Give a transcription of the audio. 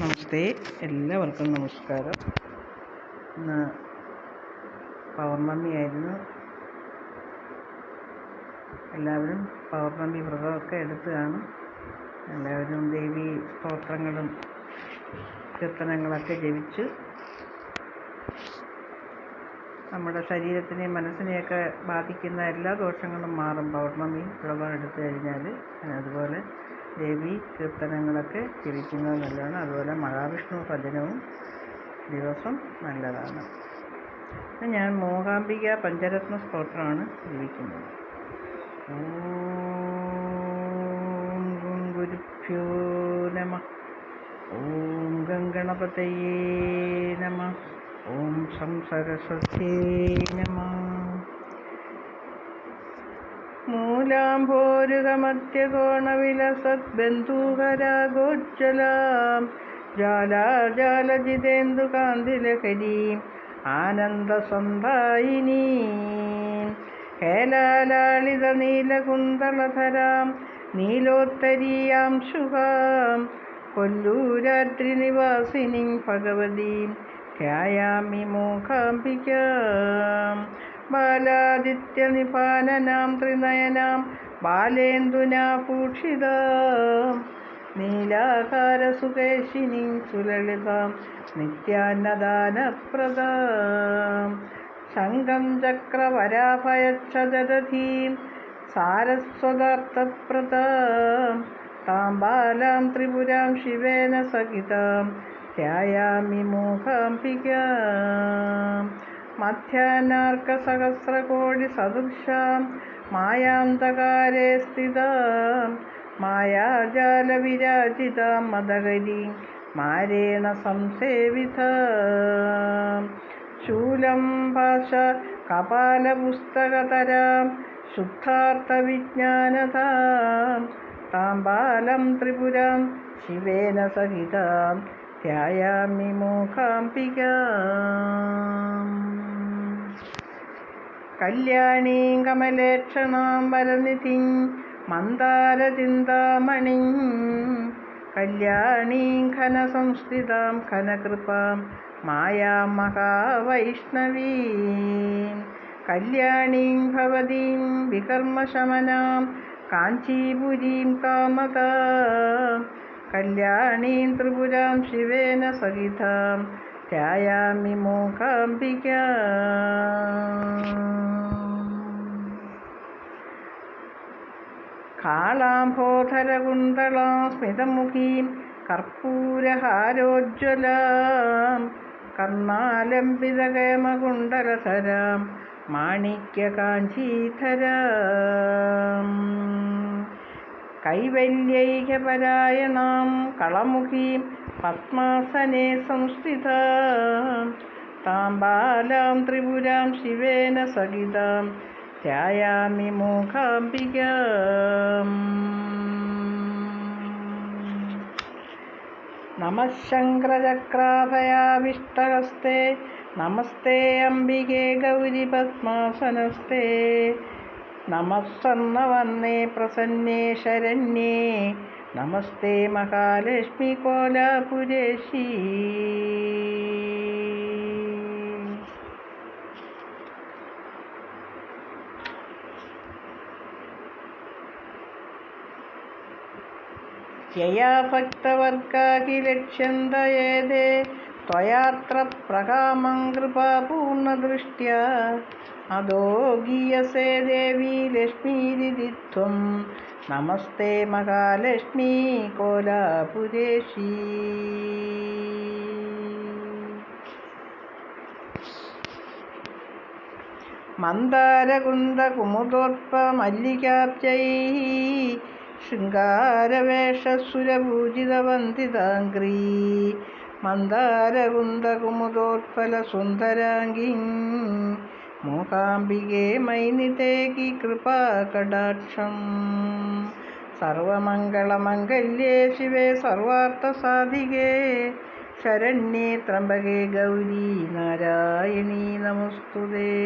നമസ്തേ. എല്ലാവർക്കും നമസ്കാരം. ഇന്ന് പൗർണമിയായിരുന്നു എല്ലാവരും പൗർണമി വ്രതമൊക്കെ എടുത്ത് കാണും. എല്ലാവരും ദേവി സ്തോത്രങ്ങളും കീർത്തനങ്ങളൊക്കെ ജപിച്ച്. നമ്മുടെ ശരീരത്തിനെയും മനസ്സിനെയൊക്കെ ബാധിക്കുന്ന എല്ലാ ദോഷങ്ങളും മാറും പൗർണമി വ്രതം എടുത്തു കഴിഞ്ഞാൽ അതുപോലെ ദേവി കീർത്തനങ്ങളൊക്കെ ജപിക്കുന്നത് നല്ലതാണ്. അതുപോലെ മഹാവിഷ്ണു ഭജനവും ദിവസം നല്ലതാണ്. ഞാൻ മൂകാംബിക പഞ്ചരത്ന സ്തോത്രമാണ് ജപിക്കുന്നത് ഓം ഗുരുഭ്യോ നമ. ഓം ഗംഗണപതയേ നമ. ഓം സം സരസ്വത്യേ നമ. മൂലാംഭോരുകമധ്യകോണവിലസദ്ബന്ധൂഹരാഗോജ്ജലാം ജാലാജാലജിതേന്ദുകാന്തിലഹരീം ആനന്ദസന്ധായിനീം ഹേലാലാളിത നീലകുന്തളധരാം നീലോത്തരീയാം ശുഭാം. കൊല്ലൂരാത്രിനിവാസിനിം ഭഗവതീം ധ്യായാമി മൂകാംബികാം. ബാലാദിത്യനിപാലനാം ത്രിനയനാം ബാലേന്ദുനാ ഭൂഷിതാം. നീലാകാരസുകേശിനീം സുലളിതാം നിത്യാന്നദാനപ്രദാം. ശംഖം ചക്രവരാഭയച്ഛദധീം സാരസ്വതാർത്ഥപ്രദാം. താം ബാലാം ത്രിപുരാം ശിവേന സഹിതാം ധ്യായാമി മൂകാംബികാം. മായാന്തകാരെ സ്ഥിതാം. മായാജാലവിരാജിതാം മദകരീം മാരേണ സംസേവിതാം. ശൂലം ഭാഷ കപാലപുസ്തകതരാം ശുദ്ധാർത്ഥവിജ്ഞാനതാം. താം ബാലം ത്രിപുരാം ശിവേന സഹിതാം. ധ്യായാമി മൂകാംബിക. കല്യാണീം കമലേക്ഷണാം വരനിധിം മന്ദാരചിന്താമണിം കല്യാണീം ഘനസംസ്ഥിതാം ഘനകൃപാം മായാം മഹാവൈഷ്ണവീം. കല്യാണീം ഭവതീം വികർമ്മശമനാം കാഞ്ചീപുരീം കാമതാം. കല്യാണീം ത്രിപുരാം ശിവേന സഹിതാം ധ്യായാമി മൂകാംബിക. കാളാംഭോധരകുന്തളാം സ്മിതമുഖീം കർപ്പൂരഹാരോജ്വലാം. കർണാലംബിതകേമകുണ്ടലധരാം മാണിക്യകാഞ്ചീധരാം. കൈവല്യൈകപരായണാം കളമുഖീം പത്മാസനെ സംസ്ഥിത. താം ബാലാം ത്രിപുരാം ശിവേന സഹിതാം ധ്യായാമി മൂകാംബികാം നമശങ്കരചക്രാഭയാവിഷ്ടഹസ്തേ നമസ്തേ അംബികേ ഗൗരി പത്മാസനസ്തേ നമഃ സ്വർണവർണ്ണേ പ്രസന്നേ ശരണ്യേ നമസ്തേ മഹാലക്ഷ്മി കോലാപുരേശീ യയാ ഭക്തവർഗാഖിലക്ഷ്യന്തയേതേ त्वयात्र प्रकामं कृपापूर्णदृष्ट्या അതോ ഗീയസേ ദേവി ലക്ഷ്മീരിതിത്വം നമസ്തേ മഹാലക്ഷ്മി കോലാപുരേഷി മന്ദാരകുന്ദകുമുദോത്പമല്ലികാബ്ജൈ ശൃംഗാരവേഷസുരപൂജിതവന്ദിതാംഗ്രീ മന്ദാരകുന്ദകുമുദോത്പലസുന്ദരാംഗീ മൂകാംബികേ മൈനിതേകി കൃപാകടാക്ഷം സർവമംഗളമംഗല്യേ ശിവേ സർവാർത്ഥസാധികേ. ശരണ്യേ ത്രംബകേ ഗൗരീ നാരായണീ നമസ്തുതേ.